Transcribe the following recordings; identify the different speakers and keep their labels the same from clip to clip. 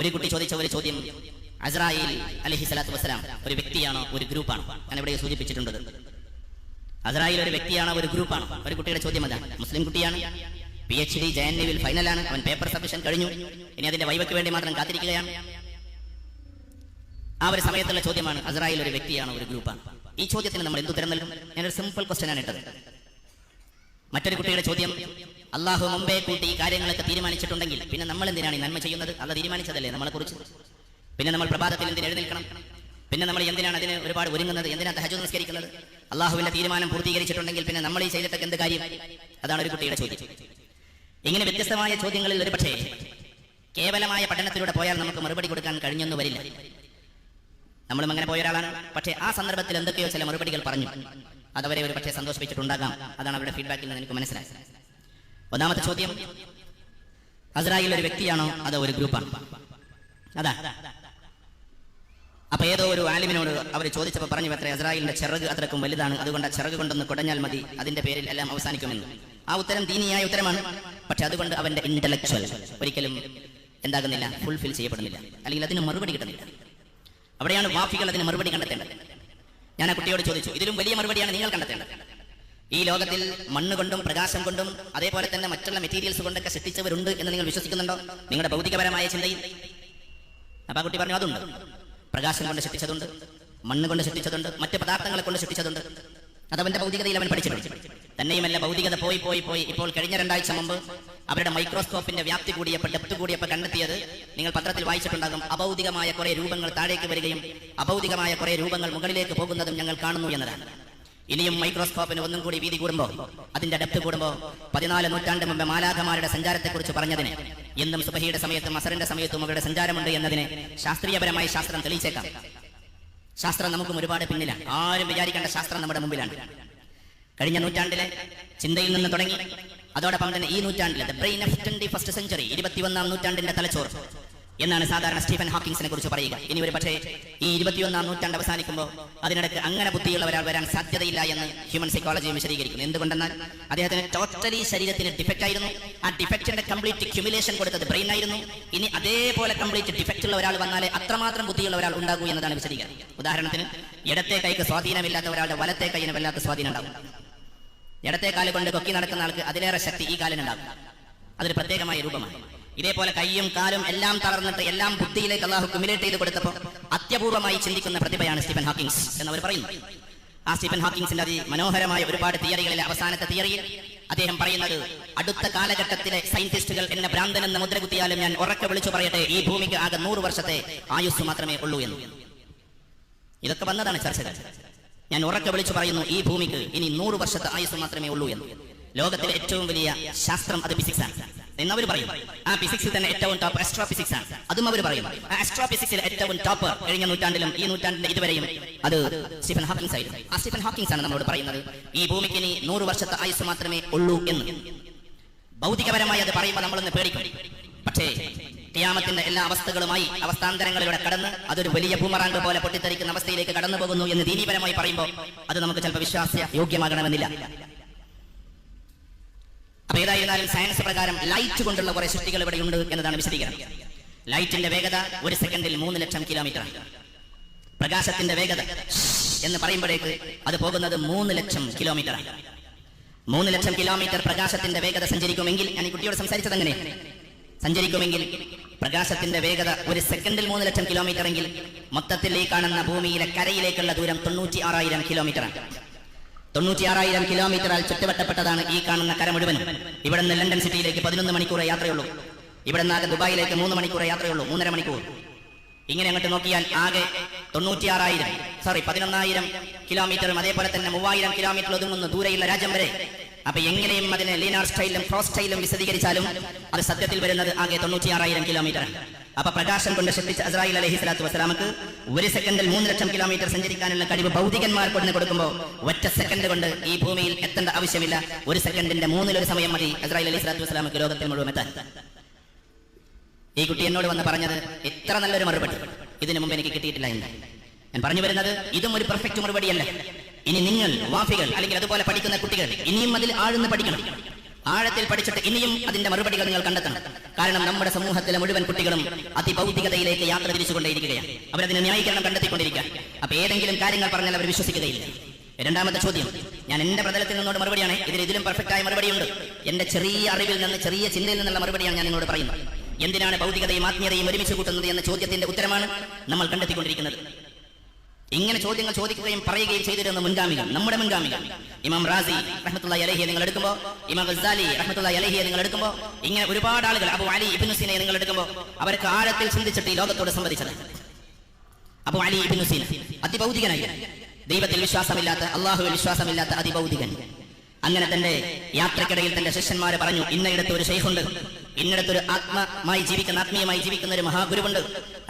Speaker 1: ഒരു കുട്ടി ചോദിച്ച ഒരു ചോദ്യം അസ്രായിൽ അലഹി സ്വലാത്തു വസ്സലാം ഒരു വ്യക്തിയാണോ ഒരു ഗ്രൂപ്പാണോ? ഞാൻ ഇവിടെ സൂചിപ്പിച്ചിട്ടുണ്ട് അസ്രായിൽ ഒരു വ്യക്തിയാണോ ഒരു ഗ്രൂപ്പാണോ? ഒരു കുട്ടിയുടെ ചോദ്യം അതാണ് മുസ്ലിം കുട്ടിയാണ്. P H D J N യുവിൽ ഫൈനലാണ് അവൻ പേപ്പർ സബ്മിഷൻ കഴിഞ്ഞു. ഇനി അതിന്റെ വൈവയ്ക്ക് വേണ്ടി മാത്രം കാത്തിരിക്കുകയാണ്. ആ ഒരു സമയത്തുള്ള ചോദ്യമാണ് അസ്രായിൽ ഒരു വ്യക്തിയാണോ ഒരു ഗ്രൂപ്പാണ്? ഈ ചോദ്യത്തിന് നമ്മൾ എന്തുത്തരം നൽകും? ഞാനൊരു സിമ്പിൾ ക്വസ്റ്റ്യൻ ആണ് ഇട്ടത്. മറ്റൊരു കുട്ടിയുടെ ചോദ്യം അള്ളാഹു മുമ്പേ കൂട്ടി ഈ കാര്യങ്ങളൊക്കെ തീരുമാനിച്ചിട്ടുണ്ടെങ്കിൽ പിന്നെ നമ്മൾ എന്തിനാണ് ഈ നന്മ ചെയ്യുന്നത്? അല്ല തീരുമാനിച്ചതല്ലേ നമ്മളെ കുറിച്ച് പിന്നെ നമ്മൾ പ്രഭാതത്തിൽ എന്തിന് എഴുന്നേൽക്കണം? പിന്നെ നമ്മൾ എന്തിനാണ് അതിന് ഒരുപാട് ഒരുങ്ങുന്നത്? എന്തിനാണ് തഹജു നിസ്കരിക്കുന്നത്? അള്ളാഹുവിന്റെ തീരുമാനം പൂർത്തീകരിച്ചിട്ടുണ്ടെങ്കിൽ പിന്നെ നമ്മൾ ഈ ചെയ്തിട്ടൊക്കെ എന്ത് കാര്യം? അതാണ് ഒരു കുട്ടിയുടെ ചോദ്യം. ഇങ്ങനെ വ്യത്യസ്തമായ ചോദ്യങ്ങളിൽ ഒരു പക്ഷേ കേവലമായ പഠനത്തിലൂടെ പോയാൽ നമുക്ക് മറുപടി കൊടുക്കാൻ കഴിഞ്ഞൊന്നും വരില്ല. നമ്മളും അങ്ങനെ പോയ ഒരാളാണ്. പക്ഷേ ആ സന്ദർഭത്തിൽ എന്തൊക്കെയോ ചില മറുപടികൾ പറഞ്ഞു. അതവരെ ഒരു പക്ഷേ സന്തോഷിപ്പിച്ചിട്ടുണ്ടാകാം. അതാണ് അവരുടെ ഫീഡ്ബാക്കിൽ നിന്ന് എനിക്ക് മനസ്സിലായി. ഒന്നാമത്തെ ചോദ്യം. അസ്രായിൽ ഒരു വ്യക്തിയാണോ? അതോ ഒരു ഗ്രൂപ്പാണ്? അതാ. അപ്പൊ ഏതോ ഒരു ആലിമിനോട് അവർ ചോദിച്ചപ്പോൾ പറഞ്ഞു അത്ര അസ്രായിലിന്റെ ചിറക് അത്രക്കും വലുതാണ്. അതുകൊണ്ട് ആ ചിറക് കൊണ്ടൊന്ന് കുടഞ്ഞാൽ മതി. അതിന്റെ പേരിൽ എല്ലാം അവസാനിക്കുമെന്ന്. ആ ഉത്തരം ദീനിയായ ഉത്തരമാണ്. പക്ഷെ അതുകൊണ്ട് അവന്റെ ഇന്റലക്ച്വൽ ഒരിക്കലും എന്താകുന്നില്ല ഫുൾഫിൽ ചെയ്യപ്പെടുന്നില്ല. അല്ലെങ്കിൽ അതിന് മറുപടി കിട്ടുന്നില്ല. അവിടെയാണ് വാഫികൾ അതിന് മറുപടി കണ്ടെത്തേണ്ടത്. ഞാൻ ആ കുട്ടിയോട് ചോദിച്ചു ഇതിലും വലിയ മറുപടിയാണ് നിങ്ങൾ കണ്ടെത്തേണ്ടത്. ഈ ലോകത്തിൽ മണ്ണ് കൊണ്ടും പ്രകാശം കൊണ്ടും അതേപോലെ തന്നെ മറ്റുള്ള മെറ്റീരിയൽസ് കൊണ്ടൊക്കെ സൃഷ്ടിച്ചവരുണ്ട് എന്ന് നിങ്ങൾ വിശ്വസിക്കുന്നുണ്ടോ? നിങ്ങളുടെ ഭൗതികപരമായ ചിന്തയിൽ. അപ്പൊ കുട്ടി പറഞ്ഞു അതുണ്ട്. പ്രകാശം കൊണ്ട് സൃഷ്ടിച്ചതുണ്ട് മണ്ണ് കൊണ്ട് സൃഷ്ടിച്ചതുണ്ട് മറ്റ് പദാർത്ഥങ്ങളെ കൊണ്ട് സൃഷ്ടിച്ചതുണ്ട്. അതവന്റെ ഭൗതികതയിൽ അവൻ പഠിച്ചിട്ടുണ്ട്. തന്നെയുമല്ല ഭൗതികത പോയി പോയി പോയി. ഇപ്പോൾ കഴിഞ്ഞ രണ്ടാഴ്ച മുമ്പ് അവരുടെ മൈക്രോസ്കോപ്പിന്റെ വ്യാപ്തി കൂടിയപ്പോൾ ഡെപ്ത് കൂടിയപ്പോൾ കണ്ടെത്തിയത് നിങ്ങൾ പത്രത്തിൽ വായിച്ചിട്ടുണ്ടാകും. അഭൗതികമായ കുറെ രൂപങ്ങൾ താഴേക്ക് വരികയും അഭൗതികമായ കുറെ രൂപങ്ങൾ മുകളിലേക്ക് പോകുന്നതും ഞങ്ങൾ കാണുന്നു എന്നതാണ്. ഇനിയും മൈക്രോസ്കോപ്പിന് ഒന്നും കൂടി വീതി കൂടുമ്പോൾ അതിന്റെ ഡെപ്ത് കൂടുമ്പോൾ പതിനാല് നൂറ്റാണ്ട് മുമ്പ് മാലാഖമാരുടെ സഞ്ചാരത്തെക്കുറിച്ച് പറഞ്ഞതിന് എന്നും സുബഹിയുടെ സമയത്തും അസറിന്റെ സമയത്തും അവരുടെ സഞ്ചാരമുണ്ട് എന്നതിന് ശാസ്ത്രീയപരമായി ശാസ്ത്രം തെളിയിച്ചേക്കാം. ശാസ്ത്രം നമുക്കും ഒരുപാട് പിന്നിലാണ്. ആരും വിചാരിക്കേണ്ട ശാസ്ത്രം നമ്മുടെ മുമ്പിലാണ്. കഴിഞ്ഞ നൂറ്റാണ്ടിലെ ചിന്തയിൽ നിന്ന് തുടങ്ങി അതോടൊപ്പം തന്നെ ഈ നൂറ്റാണ്ടിലെ ബ്രെയിൻ ഓഫ് ഫസ്റ്റ് സെഞ്ചുറി ഇരുപത്തിയൊന്നാം നൂറ്റാണ്ടിന്റെ തലച്ചോറ്. എന്നാണ് സാധാരണ സ്റ്റീഫൻ ഹോക്കിങ്സിനെ കുറിച്ച് പറയുക. ഇനി ഒരു പക്ഷേ ഈ ഇരുപത്തിയൊന്നാം നൂറ്റാണ്ട് അവസാനിക്കുമ്പോൾ അതിനിടയ്ക്ക് അങ്ങനെ ബുദ്ധിയുള്ള ഒരാൾ വരാൻ സാധ്യതയില്ല എന്ന് ഹ്യൂമൻ സൈക്കോളജി വിശദീകരിക്കുന്നു. എന്തുകൊണ്ടെന്നാൽ അദ്ദേഹത്തിന് ടോട്ടലി ശരീരത്തിന് ഡിഫക്റ്റ് ആയിരുന്നു. ആ ഡിഫക്റ്റിന്റെ കംപ്ലീറ്റ് ക്യുമുലേഷൻ കൊടുത്തത് ബ്രെയിൻ ആയിരുന്നു. ഇനി അതേപോലെ കംപ്ലീറ്റ് ഡിഫക്റ്റ് ഉള്ള ഒരാൾ വന്നാലേ അത്രമാത്രം ബുദ്ധിയുള്ള ഒരാൾ ഉണ്ടാകൂ എന്നതാണ് വിശദീകരണം. ഉദാഹരണത്തിന് ഇടത്തെ കൈക്ക് സ്വാധീനമില്ലാത്ത ഒരാളുടെ വലത്തെ കൈയിന് വല്ലാത്ത സ്വാധീനം ഉണ്ടാകും ഇടത്തെ കാൽ കൊണ്ട് കൊക്കി നടക്കുന്ന ആൾക്ക് അതിലേറെ ശക്തി ഈ കാലിനുണ്ടാകും. അതൊരു പ്രത്യേകമായ രൂപമാണ്. ഇതേപോലെ കൈയും കാലും എല്ലാം തളർന്നിട്ട് എല്ലാം ബുദ്ധിയിലേക്ക് അള്ളാഹു കുമിലേറ്റ് ചെയ്ത് കൊടുത്തപ്പോൾ അത്യപൂർവമായി ചിന്തിക്കുന്ന പ്രതിഭയാണ് സ്റ്റീഫൻ ഹാക്കിങ്സ് അവർ പറയുന്നു ആ സ്റ്റീഫൻ ഹാക്കിങ്സിന്റെ അതി മനോഹരമായ ഒരുപാട് തിയറികളിലെ അവസാനത്തെ തിയറിയിൽ അദ്ദേഹം പറയുന്നത് അടുത്ത കാലഘട്ടത്തിലെ സയന്റിസ്റ്റുകൾ എന്നെ ഭ്രാന്തൻ എന്ന മുദ്ര കുത്തിയാലും ഞാൻ ഉറക്കെ വിളിച്ചു പറയട്ടെ ഈ ഭൂമിക്ക് ആകെ നൂറ് വർഷത്തെ ആയുസ് മാത്രമേ ഉള്ളൂ എന്ന്. ഇതൊക്കെ വന്നതാണ് ചർച്ചകൾ. ഞാൻ ഉറക്കെ വിളിച്ചു പറയുന്നു ഈ ഭൂമിക്ക് ഇനി നൂറ് വർഷത്തെ ആയുസ് മാത്രമേ ഉള്ളൂ എന്ന്. ലോകത്തിലെ ഏറ്റവും വലിയ ശാസ്ത്രം അത് ഫിസിക്സ് എന്നവർ പറയും ആ ഫിസിക്സിൽ തന്നെ ഏറ്റവും ടോപ്പ് എക്സ്ട്രാ ഫിസിക്സ് ആണ്. അതും അവർ പറയും. ആ എക്സ്ട്രാ ഫിസിക്സിൽ ഏറ്റവും ടോപ്പ് കഴിഞ്ഞ നൂറ്റാണ്ടിലും ഈ നൂറ്റാണ്ടിന്റെ ഇതുവരെയും അത് സ്റ്റീഫൻ ഹാക്കിങ്സ് ആയിരുന്നു. ആ സ്റ്റീഫൻ ഹോക്കിംഗ്സ് ആണ് നമ്മളോട് പറയുന്നത് ഈ ഭൂമിക്ക് ഇനി നൂറ് വർഷത്തെ ആയുസ് മാത്രമേ ഉള്ളൂ എന്ന്. ഭൗതികപരമായി അത് പറയുമ്പോൾ നമ്മളൊന്ന് പേടിക്കും. പക്ഷേ ക്യാമത്തിന്റെ എല്ലാ അവസ്ഥകളുമായി അവസ്ഥാന്തരങ്ങളിലൂടെ കടന്ന് അതൊരു വലിയ ഭൂമറാങ്ക് പോലെ പൊട്ടിത്തെറിക്കുന്ന അവസ്ഥയിലേക്ക് കടന്നു പോകുന്നു എന്ന് ദീനീപരമായി പറയുമ്പോൾ അത് നമുക്ക് ചിലപ്പോൾ വിശ്വാസ്യ യോഗ്യമാകണമെന്നില്ല അപ്പൊ ഏതായിരുന്നാലും സയൻസ് പ്രകാരം ലൈറ്റ് കൊണ്ടുള്ള കുറെ സൃഷ്ടികൾ ഇവിടെ ഉണ്ട് എന്നതാണ് വിശദീകരണം. ലൈറ്റിന്റെ വേഗത ഒരു സെക്കൻഡിൽ മൂന്ന് ലക്ഷം കിലോമീറ്റർ പ്രകാശത്തിന്റെ വേഗത എന്ന് പറയുമ്പോഴേക്ക് അത് പോകുന്നത് മൂന്ന് ലക്ഷം കിലോമീറ്റർ ആണ് മൂന്ന് ലക്ഷം കിലോമീറ്റർ പ്രകാശത്തിന്റെ വേഗത സഞ്ചരിക്കുമെങ്കിൽ ഞാൻ ഈ കുട്ടിയോട് സംസാരിച്ചത് അങ്ങനെ. സഞ്ചരിക്കുമെങ്കിൽ പ്രകാശത്തിന്റെ വേഗത ഒരു സെക്കൻഡിൽ മൂന്ന് ലക്ഷം കിലോമീറ്റർ എങ്കിൽ മൊത്തത്തിൽ ഈ കാണുന്ന ഭൂമിയിലെ കരയിലേക്കുള്ള ദൂരം തൊണ്ണൂറ്റി ആറായിരം കിലോമീറ്ററാണ് തൊണ്ണൂറ്റിയാറായിരം കിലോമീറ്ററാൽ ചുറ്റുവട്ടപ്പെട്ടതാണ് ഈ കാണുന്ന കര മുഴുവനും. ഇവിടെ നിന്ന് ലണ്ടൻ സിറ്റിയിലേക്ക് പതിനൊന്ന് മണിക്കൂർ യാത്രയുള്ളൂ. ഇവിടെ നിന്ന് ആകെ ദുബായിലേക്ക് മൂന്ന് മണിക്കൂർ യാത്രയുള്ളൂ. മൂന്നര മണിക്കൂർ. ഇങ്ങനെ അങ്ങോട്ട് നോക്കിയാൽ ആകെ തൊണ്ണൂറ്റിയാറായിരം സോറി പതിനൊന്നായിരം കിലോമീറ്ററും അതേപോലെ തന്നെ മൂവായിരം കിലോമീറ്റർ ഒതുങ്ങുന്ന ദൂരെയുള്ള രാജ്യം വരെ. അപ്പൊ എങ്ങനെയും അതിനെ ലീനാർ സ്റ്റൈലും ക്രോസ് സ്റ്റൈലും വിശദീകരിച്ചാലും അത് സത്യത്തിൽ വരുന്നത് ആകെ തൊണ്ണൂറ്റിയാറായിരം കിലോമീറ്റർ അപ്പൊ പ്രകാശം കൊണ്ട് സൃഷ്ടിച്ച അസ്രായിൽ അലഹി സ്വലാത്തു വസ്സലാമക്ക് ഒരു സെക്കൻഡിൽ മൂന്ന് ലക്ഷം കിലോമീറ്റർ സഞ്ചരിക്കാനുള്ള കഴിവ് ഭൗതികന്മാർ കൊണ്ട് കൊടുക്കുമ്പോൾ ഒറ്റ സെക്കൻഡ് കൊണ്ട് ഈ ഭൂമിയിൽ എത്തേണ്ട ആവശ്യമില്ല. ഒരു സെക്കൻഡിന്റെ മൂന്നിലൊരു സമയം മതി അസ്രായിൽ അലഹി സ്വലാത്തു വസ്സലാമക്ക് ലോകത്തിൽ മുഴുവൻ എത്താൻ. ഈ കുട്ടി എന്നോട് വന്ന് പറഞ്ഞത് എത്ര നല്ലൊരു മറുപടി. ഇതിനു മുമ്പ് എനിക്ക് കിട്ടിയിട്ടില്ല എന്ന്. ഞാൻ പറഞ്ഞു വരുന്നത് ഇതും ഒരു പെർഫെക്റ്റ് മറുപടിയല്ല. ഇനി നിങ്ങൾ വാഫികൾ അല്ലെങ്കിൽ അതുപോലെ പഠിക്കുന്ന കുട്ടികൾ ഇനിയും അതിൽ ആഴ്ന്ന് പഠിക്കണം. ആഴത്തിൽ പഠിച്ചിട്ട് ഇനിയും അതിന്റെ മറുപടികൾ നിങ്ങൾ കണ്ടെത്തണം. കാരണം നമ്മുടെ സമൂഹത്തിലെ മുഴുവൻ കുട്ടികളും അതിഭൗതികതയിലേക്ക് യാത്ര തിരിച്ചുകൊണ്ടേയിരിക്കുകയാണ്. അവരതിന് ന്യായീകരണം കണ്ടെത്തിക്കൊണ്ടിരിക്കുക അപ്പൊ ഏതെങ്കിലും കാര്യങ്ങൾ പറഞ്ഞാൽ അവർ വിശ്വസിക്കുകയില്ല. രണ്ടാമത്തെ ചോദ്യം. ഞാൻ എന്റെ പ്രതലത്തിൽ നിന്നോട് മറുപടിയാണ്. ഇതിൽ ഇതിലും ആയ മറുപടിയുണ്ട്. എന്റെ ചെറിയ അറിവിൽ നിന്ന് ചെറിയ ചിന്തയിൽ നിന്നുള്ള മറുപടിയാണ് ഞാൻ നിങ്ങളോട് പറയുന്നത്. എന്തിനാണ് ഭൗതികതയും ആത്മീയതയും ഒരുമിച്ച് കൂട്ടുന്നത് എന്ന ചോദ്യത്തിന്റെ ഉത്തരമാണ് നമ്മൾ കണ്ടെത്തിക്കൊണ്ടിരിക്കുന്നത്. ഇങ്ങനെ ചോദ്യങ്ങൾ ചോദിക്കുകയും പറയുകയും ചെയ്തിരുന്ന മുൻഗാമികൾ നമ്മുടെ മുൻഗാമികൾ. ഇമാം റാസി റഹ്മത്തുള്ള അലഹിയെ നിങ്ങൾ എടുക്കുമ്പോൾ ഇമാം ഗസാലി റഹ്മത്തുള്ള അലഹിയെ നിങ്ങൾ എടുക്കുമ്പോൾ ഇങ്ങനെ ഒരുപാട് ആളുകൾ അബു അലി ഇബിനുസീനെ നിങ്ങൾ എടുക്കുമ്പോൾ അവർക്ക് ആഴത്തിൽ ചിന്തിച്ചിട്ട് ഈ ലോകത്തോട് സംബന്ധിച്ചത് അബു അലി ഇബിനുസീൻ അതിഭൗതികനായി ദൈവത്തിൽ വിശ്വാസമില്ലാത്ത അള്ളാഹുവിൽ വിശ്വാസമില്ലാത്ത അതിഭൗതികൻ അങ്ങനെ തന്റെ യാത്രക്കിടയിൽ തന്റെ ശിഷ്യന്മാരെ പറഞ്ഞു ഇന്നയിടത്ത് ഒരു ഷെയ്ഖുണ്ട് ഇന്നിടത്തൊരു ആത്മമായി ജീവിക്കുന്ന ആത്മീയമായി ജീവിക്കുന്ന ഒരു മഹാഗുരുവുണ്ട്.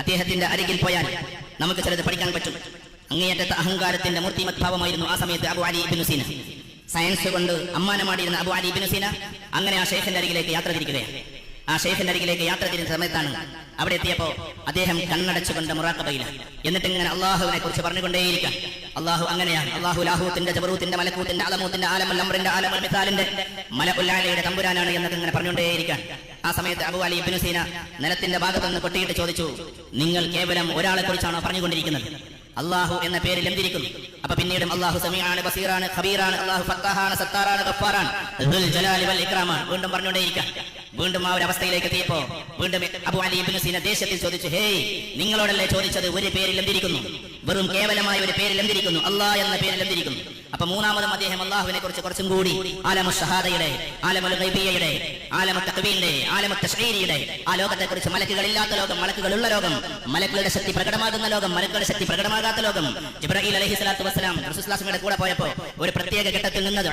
Speaker 1: അദ്ദേഹത്തിന്റെ അരികിൽ പോയാൽ നമുക്ക് ചിലത് പഠിക്കാൻ പറ്റും. അങ്ങേയറ്റത്തെ അഹങ്കാരത്തിന്റെ മൂർത്തിമത് ഭാവമായിരുന്നു ആ സമയത്ത് Abu Ali Ibn Sina. Science കൊണ്ട് അമ്മാനമാടിയിരുന്ന അബു അലി ഇബിൻ സീന അങ്ങനെ ആ ഷെയ്ഖിന്റെ അരികിലേക്ക് യാത്ര തിരിക്കുകയാണ്. ആ ഷെയ്ഖിന്റെ അരികിലേക്ക് യാത്ര തിരിഞ്ഞ സമയത്താണ് അവിടെ എത്തിയപ്പോ അദ്ദേഹം കണ്ണടച്ചുകൊണ്ട് മുറാക്കബയില എന്നിട്ട് ഇങ്ങനെ അള്ളാഹുവിനെ കുറിച്ച് പറഞ്ഞുകൊണ്ടേയിരിക്കാം അള്ളാഹു അങ്ങനെയാണ്. അള്ളാഹു ലാഹൂത്തിന്റെ ജബറൂത്തിന്റെ മലക്കൂത്തിന്റെ അലമൂത്തിന്റെ ആലമൽ അമ്രിന്റെ ആലമൽ മിസാലിന്റെ മലഉല്ലാലയുടെ തമ്പുരാനാണ് എന്നൊക്കെ ഇങ്ങനെ പറഞ്ഞുകൊണ്ടേയിരിക്കാൻ ആ സമയത്ത് അബു അലി ഇബ്നു സീന നിലത്തിന്റെ ഭാഗത്തുനിന്ന് കൊട്ടിയിട്ട് ചോദിച്ചു നിങ്ങൾ കേവലം ഒരാളെ കുറിച്ചാണോ പറഞ്ഞുകൊണ്ടിരിക്കുന്നത്? അള്ളാഹു എന്ന പേരിൽ എന്തിരിക്കുന്നു? അപ്പൊ പിന്നീടും അള്ളാഹു സമീറാണ് ബസീറാണ് ഖബീറാണ് അള്ളാഹു ഫത്താഹാണ് സത്താറാണ് ഗഫാറാണ് ജലാലി വൽ ഇക്രാമാണ്. വീണ്ടും പറഞ്ഞുകൊണ്ടേയിരിക്കാം. വീണ്ടും ആ ഒരു അവസ്ഥയിലേക്ക് എത്തിയപ്പോ വീണ്ടും അബു അലി ഇബ്നു സീന ദേശത്തിൽ ചോദിച്ചു ഹേയ് നിങ്ങളോടല്ലേ ചോദിച്ചത് ഒരു പേരിൽ എന്തിരിക്കുന്നു? വെറും കേവലമായ ഒരു പേരിൽ എന്തിരിക്കുന്നു? അള്ളാഹ് എന്ന പേരിൽ എന്തിരിക്കുന്നു? അപ്പൊ മൂന്നാമതും അദ്ദേഹം അള്ളാഹുവിനെ കുറിച്ച് കുറച്ചും കൂടി ആലമ ഷഹാദയുടെ ആലമുൽ ഗൈബിയയുടെ ആലമു ആ ലോകത്തെ കുറിച്ച് മലക്കുകളില്ലാത്ത ലോകം മലക്കുകളുള്ള ലോകം മലക്കുകളുടെ ശക്തി പ്രകടമാകുന്ന ലോകം മലക്കുകളുടെ ശക്തി പ്രകടമാകാത്ത ലോകം. ഇബ്രാഹിം അലഹി സ്വലാത്തു വസ്സലാം കൂടെ പോയപ്പോ ഒരു പ്രത്യേക ഘട്ടത്തിൽ നിന്നത്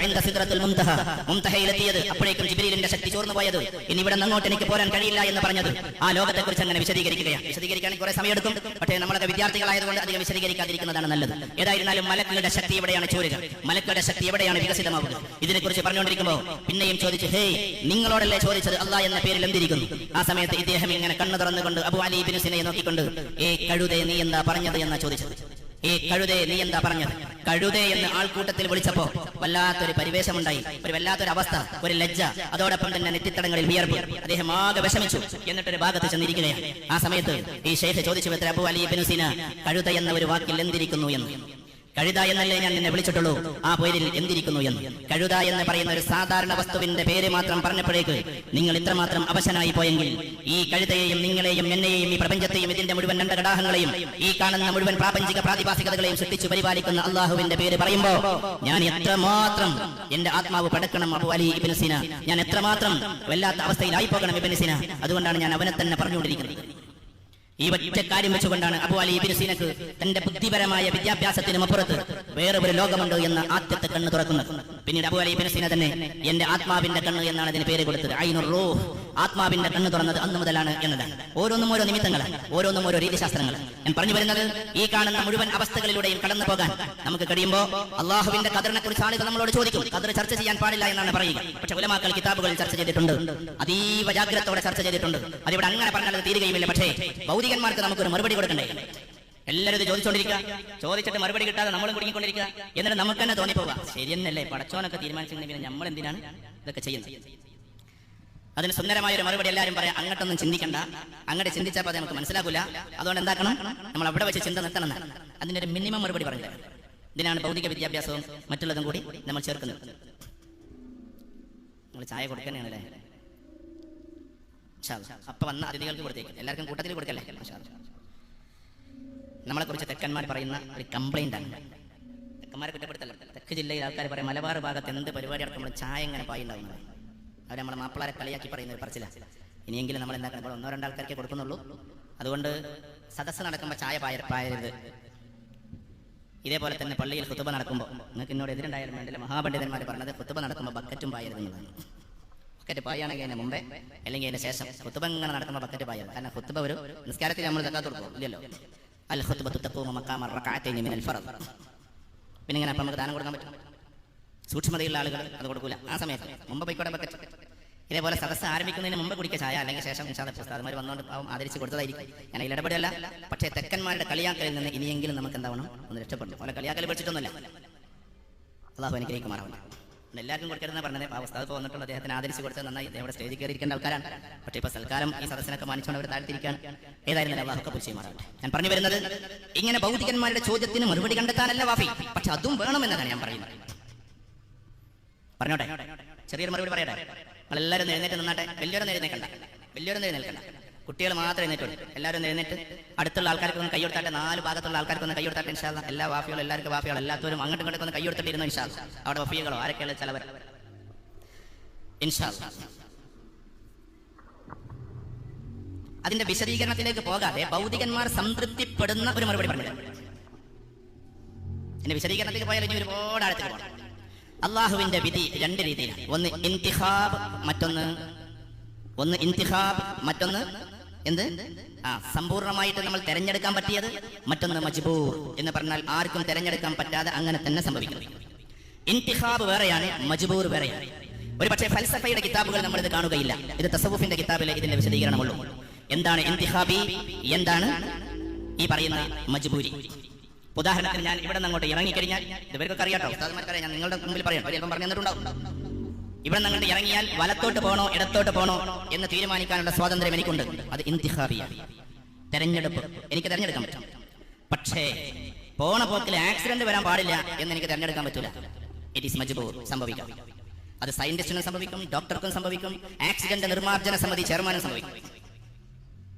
Speaker 1: മുംതഹയിലെത്തിയത് അപ്പോഴേക്കും ജിബിലിന്റെ ശക്തി ചോർന്നു പോയത്. ഇനി ഇവിടെ അങ്ങോട്ട് എനിക്ക് പോരാൻ കഴിയില്ല എന്ന് പറഞ്ഞത്. ആ ലോകത്തെ കുറിച്ച് അങ്ങനെ വിശദീകരിക്കുകയാണ്. വിശദീകരിക്കാൻ കുറെ സമയമെടുക്കും. പക്ഷേ നമ്മളൊക്കെ വിദ്യാർത്ഥികളായതുകൊണ്ട് അധികം വിശദീകരിക്കാതിരിക്കുന്നതാണ് നല്ലത്. ഏതായിരുന്നാലും മലക്കളുടെ ശക്തി എവിടെയാണ് ചോരുക? മലക്കളുടെ ശക്തി എവിടെയാണ് വികസിതമാവുക? ഇതിനെക്കുറിച്ച് പറഞ്ഞുകൊണ്ടിരിക്കുമ്പോൾ പിന്നെയും ചോദിച്ചു ഹേ നിങ്ങളോടല്ലേ ചോദിച്ചത് അള്ളാഹ് എന്ന പേരിൽ എന്തിരിക്കുന്നു? ആ സമയത്ത് ഇദ്ദേഹം ഇങ്ങനെ കണ്ണു തുറന്നുകൊണ്ട് അബു അലി ബിൻ സിനെ നോക്കിക്കൊണ്ട് ഏ കഴുതേ നീ എന്താ പറഞ്ഞത്? എന്നാ ചോദിച്ചത്. ഏ കഴുതേ നീ എന്താ പറഞ്ഞത്? കഴുതേ എന്ന് ആൾക്കൂട്ടത്തിൽ വിളിച്ചപ്പോ വല്ലാത്തൊരു പരിവേശമുണ്ടായി ഒരു വല്ലാത്തൊരു അവസ്ഥ ഒരു ലജ്ജ. അതോടൊപ്പം തന്നെ നെറ്റിത്തടങ്ങളിൽ വിയർപ്പ്. അദ്ദേഹം ആകെ വിഷമിച്ചു. എന്നിട്ടൊരു ഭാഗത്ത് ചെന്നിരിക്കുകയാണ്. ആ സമയത്ത് ഈ ഷെയ്ഖ് ചോദിച്ചു അബു അലി ബിനുസീന സീന കഴുത എന്ന ഒരു വാക്കിൽ എന്തിരിക്കുന്നു എന്ന്? കഴുത എന്നല്ലേ ഞാൻ നിന്നെ വിളിച്ചിട്ടുള്ളൂ? ആ പേരിൽ എന്തിരിക്കുന്നു എന്ന്. കഴുത എന്ന് പറയുന്ന ഒരു സാധാരണ വസ്തുവിന്റെ പേര് മാത്രം പറഞ്ഞപ്പോഴേക്ക് നിങ്ങൾ ഇത്രമാത്രം അവശനായി പോയെങ്കിൽ ഈ കഴുതയെയും നിങ്ങളെയും എന്നെയും ഈ പ്രപഞ്ചത്തെയും ഇതിന്റെ മുഴുവൻ രണ്ടകടാഹങ്ങളെയും ഈ കാണുന്ന മുഴുവൻ പ്രാപഞ്ചിക പ്രാതിഭാസികതകളെയും സൃഷ്ടിച്ചു പരിപാലിക്കുന്ന അള്ളാഹുവിന്റെ പേര് പറയുമ്പോ ഞാൻ എത്രമാത്രം എന്റെ ആത്മാവ് പടക്കണം അബു അലി ഇബിൻ ഞാൻ എത്രമാത്രം വല്ലാത്ത അവസ്ഥയിലായി പോകണം ഇബിൻ അതുകൊണ്ടാണ് ഞാൻ അവനെ തന്നെ പറഞ്ഞുകൊണ്ടിരിക്കുന്നത്. ഈ ഒറ്റ കാര്യം വെച്ചുകൊണ്ടാണ് അബു അലി ഇബിൻ സീനക്ക് തന്റെ ബുദ്ധിപരമായ വിദ്യാഭ്യാസത്തിനും അപ്പുറത്ത് വേറെ ഒരു ലോകമുണ്ട് എന്ന ആദ്യത്തെ കണ്ണ് തുറക്കുന്നത്. പിന്നീട് അബു അലി ഇബിൻ സീന തന്നെ എന്റെ ആത്മാവിന്റെ കണ്ണ് എന്നാണ് അതിന് പേര് കൊടുത്തത്. ഐനുർ റൂഹ് ആത്മാവിന്റെ കണ്ണ് തുറന്നത് അന്ന് മുതലാണ് എന്നതാണ്. ഓരോന്നും ഓരോ നിമിത്തങ്ങളാണ് ഓരോന്നും ഓരോ രീതിശാസ്ത്രങ്ങൾ ഞാൻ പറഞ്ഞു വരുന്നത് ഈ കാണുന്ന മുഴുവൻ അവസ്ഥകളിലൂടെയും കടന്നു പോകാൻ. നമുക്ക് കഴിയുമ്പോൾ അള്ളാഹുവിന്റെ കദറിനെ കുറിച്ച് ആളുകൾ നമ്മളോട് ചോദിക്കും. കദർ ചർച്ച ചെയ്യാൻ പാടില്ല എന്നാണ് പറയുക. പക്ഷെ ഉലമാക്കൾ കിതാബുകളിൽ ചർച്ച ചെയ്തിട്ടുണ്ട്. അതീവ ജാഗ്രതയോടെ ചർച്ച ചെയ്തിട്ടുണ്ട്. അതിവിടെ അങ്ങനെ പറഞ്ഞാൽ തീരുകയുമില്ല. പക്ഷേ ഭൗതികന്മാർക്ക് നമുക്കൊരു മറുപടി കൊടുക്കണ്ടേ? എല്ലാവരും ഇത് ചോദിച്ചോണ്ടിരിക്കുക. ചോദിച്ചിട്ട് മറുപടി കിട്ടാതെ നമ്മളും കുടുങ്ങിക്കൊണ്ടിരിക്കുക. എന്നിട്ട് നമുക്ക് തന്നെ തോന്നിപ്പോവുക. ശരിയെന്നല്ലേ? പടച്ചോനൊക്കെ തീരുമാനിച്ചിട്ടുണ്ടെങ്കിൽ നമ്മൾ എന്തിനാണ് ഇതൊക്കെ ചെയ്യുന്നത്? അതിന് സുന്ദരമായ ഒരു മറുപടി എല്ലാവരും പറയാം. അങ്ങോട്ടൊന്നും ചിന്തിക്കണ്ട. അങ്ങോട്ട് ചിന്തിച്ചപ്പോൾ അത് നമുക്ക് മനസ്സിലാക്കില്ല അതുകൊണ്ട് എന്താക്കണം? നമ്മൾ അവിടെ വെച്ച് ചിന്ത നിർത്തണം അതിന്റെ ഒരു മിനിമം മറുപടി പറഞ്ഞത് ഇതിനാണ് ഭൗതിക വിദ്യാഭ്യാസവും മറ്റുള്ളതും കൂടി നമ്മൾ ചേർക്കുന്നത്. നമ്മൾ ചായ കൊടുക്കണേണല്ലേ അപ്പൊ വന്ന അതിഥികൾക്ക് കൊടുത്തേക്കും. എല്ലാവർക്കും കൂട്ടത്തിൽ കൊടുക്കല്ലേ. നമ്മളെ കുറിച്ച് തെക്കന്മാർ പറയുന്ന ഒരു കംപ്ലൈന്റ് ആണ്. തെക്കന്മാരെ കുറ്റപ്പെടുത്തല്ല. തെക്ക് ജില്ലയിൽ ആൾക്കാർ പറയും മലബാർ ഭാഗത്ത് എന്ത് പരിപാടി നടക്കുമ്പോൾ ചായ എങ്ങനെ പായുണ്ടാവുന്നത് അവർ നമ്മളെ മാപ്പിളാരെ കളിയാക്കി പറയുന്ന ഒരു പറച്ചില. ഇനിയെങ്കിലും നമ്മൾ എന്താക്കണം? ഇപ്പോൾ ഒന്നോ രണ്ടോ ആൾക്കാർക്കേ കൊടുക്കുന്നുള്ളൂ. അതുകൊണ്ട് സദസ്സ് നടക്കുമ്പോൾ ചായ പായ പായരുത്. ഇതേപോലെ തന്നെ പള്ളിയിൽ കുത്തുബ നടക്കുമ്പോൾ നിങ്ങൾക്ക് എന്നോട് എതിരുണ്ടായാലും വേണ്ടില്ല. മഹാപണ്ഡിതന്മാർ പറഞ്ഞത് കുത്തുബ നടക്കുമ്പോൾ ബക്കറ്റും പായരുത് എന്നുള്ളതാണ്. ബക്കറ്റ് അതിന് മുമ്പേ. അല്ലെങ്കിൽ അതിന് ശേഷം കുത്തുബ ഇങ്ങനെ നടക്കുമ്പോൾ ബക്കറ്റ് പായ. കാരണം കുത്തുബ ഒരു നിസ്കാരത്തിൽ നമ്മൾ തക്കാത്ത കൊടുക്കും. ഇല്ലല്ലോ. അൽ പിന്നെ ഇങ്ങനെ അപ്പം നമുക്ക് ദാനം കൊടുക്കാൻ പറ്റും? സൂക്ഷ്മതയുള്ള ആളുകൾ അത് കൊടുക്കൂല. ആ സമയത്ത് മുമ്പ് പോയിക്കോട്ടെ ബക്കറ്റ്. ഇതേപോലെ സദസ്സ് ആരംഭിക്കുന്നതിന് മുമ്പ് കുടിക്കുക ചായ അല്ലെങ്കിൽ ശേഷം ഉസ്താദന്മാർ വന്നുകൊണ്ട് പാവം ആദരിച്ച് കൊടുത്തതായിരിക്കും. ഞാൻ അതിൽ ഇടപെടല്ല. പക്ഷേ തെക്കന്മാരുടെ കളിയാക്കലിൽ നിന്ന് ഇനിയെങ്കിലും നമുക്ക് എന്താവണം? ഒന്ന് രക്ഷപ്പെടും അവരെ കളിയാക്കൽ പഠിച്ചിട്ടൊന്നുമില്ല. അള്ളാഹു അനുഗ്രഹിക്കുമാറാവണം എല്ലാവർക്കും കൊടുക്കരുതെന്ന് പറഞ്ഞത്. ആ ഉസ്താദ് ഇപ്പോൾ വന്നിട്ടുള്ള അദ്ദേഹത്തിന് ആദരിച്ച് കൊടുത്തത് നന്നായി അദ്ദേഹം സ്റ്റേജിൽ കയറിയിരിക്കേണ്ട ആൾക്കാരാണ്. പക്ഷേ ഇപ്പോൾ സൽക്കാരം ഈ സദസ്സിനൊക്കെ മാനിച്ചുകൊണ്ട് അവർ താഴ്ത്തിരിക്കാൻ ഏതായിരുന്നാലും അള്ളാഹൊക്കെ പുരുഷമാറാവട്ടെ ഞാൻ പറഞ്ഞു വരുന്നത് ഇങ്ങനെ ഭൗതികന്മാരുടെ ചോദ്യത്തിന് മറുപടി കണ്ടെത്താനല്ല വാഫി. പക്ഷെ അതും വേണമെന്നതാണ് ഞാൻ പറയുന്നത്. പറഞ്ഞോട്ടെ? ചെറിയൊരു മറുപടി പറയട്ടെ? നമ്മളെല്ലാവരും എഴുന്നേറ്റ് നിന്നാട്ടെ? വലിയൊരു എഴുന്നേക്കണ്ട. വലിയൊരു എഴുന്നേൽക്കണ്ട. കുട്ടികൾ മാത്രം എഴുന്നേറ്റുള്ളൂ എല്ലാവരും എഴുന്നേറ്റ്. അടുത്തുള്ള ആൾക്കാർക്ക് ഒന്ന് കൈയ്യെടുത്താട്ടെ നാല് ഭാഗത്തുള്ള ആൾക്കാർക്ക് ഒന്ന് കൈയ്യെടുത്താട്ടെ ഇൻഷാല്ല എല്ലാ വാഫികളും എല്ലാവർക്കും വാഫികളും എല്ലാത്തവരും അങ്ങോട്ടും ഇങ്ങോട്ടും ഒന്ന് കൈയ്യെടുത്തിട്ടിരുന്നു ഇൻഷാല്ല അവിടെ വഫികളോ ആരൊക്കെയുള്ള ചിലവർ? ഇൻഷാ അതിന്റെ വിശദീകരണത്തിലേക്ക് പോകാതെ ഭൗതികന്മാർ സംതൃപ്തിപ്പെടുന്ന ഒരു മറുപടി പറഞ്ഞു എന്റെ വിശദീകരണത്തിലേക്ക് പോയാൽ ഇനി ഒരുപാട് ആഴത്തിൽ പോകണം അള്ളാഹുവിന്റെ വിധി രണ്ട് രീതിയിലാണ്. ഒന്ന് ഇന്തിഹാബ് മറ്റൊന്ന് ഒന്ന് ഇന്തിഹാബ് മറ്റൊന്ന് എന്ത്? ആ സമ്പൂർണമായിട്ട് നമ്മൾ തെരഞ്ഞെടുക്കാൻ പറ്റിയത് മറ്റൊന്ന് മജ്ബൂർ എന്ന് പറഞ്ഞാൽ ആർക്കും തെരഞ്ഞെടുക്കാൻ പറ്റാതെ അങ്ങനെ തന്നെ സംഭവിക്കുന്നു. ഇന്തിഹാബ് വേറെയാണ് മജ്ബൂർ വേറെയാണ്. ഒരു പക്ഷേ ഫൽസഫയുടെ കിതാബുകൾ നമ്മൾ ഇത് കാണുകയില്ല. ഇത് തസവുഫിന്റെ കിതാബിലെ ഇതിന്റെ വിശദീകരണമുള്ളൂ. എന്താണ് ഇന്തിഹാബി എന്താണ് ഈ പറയുന്ന മജ്ബൂരി? ഉദാഹരണത്തിന് ഞാൻ ഇവിടെ നിന്ന് അങ്ങോട്ട് ഇറങ്ങിക്കഴിഞ്ഞാൽ ഇവർക്കൊക്കെ അറിയാട്ടോ ഞാൻ നിങ്ങളുടെ മുമ്പിൽ പറയാം ചിലപ്പം പറഞ്ഞു തന്നിട്ടുണ്ടാവും ഇവിടെ നിങ്ങളുടെ ഇറങ്ങിയാൽ വലത്തോട്ട് പോണോ ഇടത്തോട്ട് പോണോ എന്ന് തീരുമാനിക്കാനുള്ള സ്വാതന്ത്ര്യം എനിക്കുണ്ട്. അത് ഇന്തിഹാബിയാണ് തെരഞ്ഞെടുപ്പ്. എനിക്ക് തെരഞ്ഞെടുക്കാൻ പറ്റും. പക്ഷേ പോണ പോക്കിൽ ആക്സിഡന്റ് വരാൻ പാടില്ല എന്ന് എനിക്ക് തെരഞ്ഞെടുക്കാൻ പറ്റൂല. ഇറ്റ് ഈസ് മജ്ബൂർ. സംഭവിക്കാം. അത് സയന്റിസ്റ്റിനും സംഭവിക്കും ഡോക്ടർക്കും സംഭവിക്കും ആക്സിഡന്റ് നിർമ്മാർജന സമിതി ചെയർമാനും സംഭവിക്കും.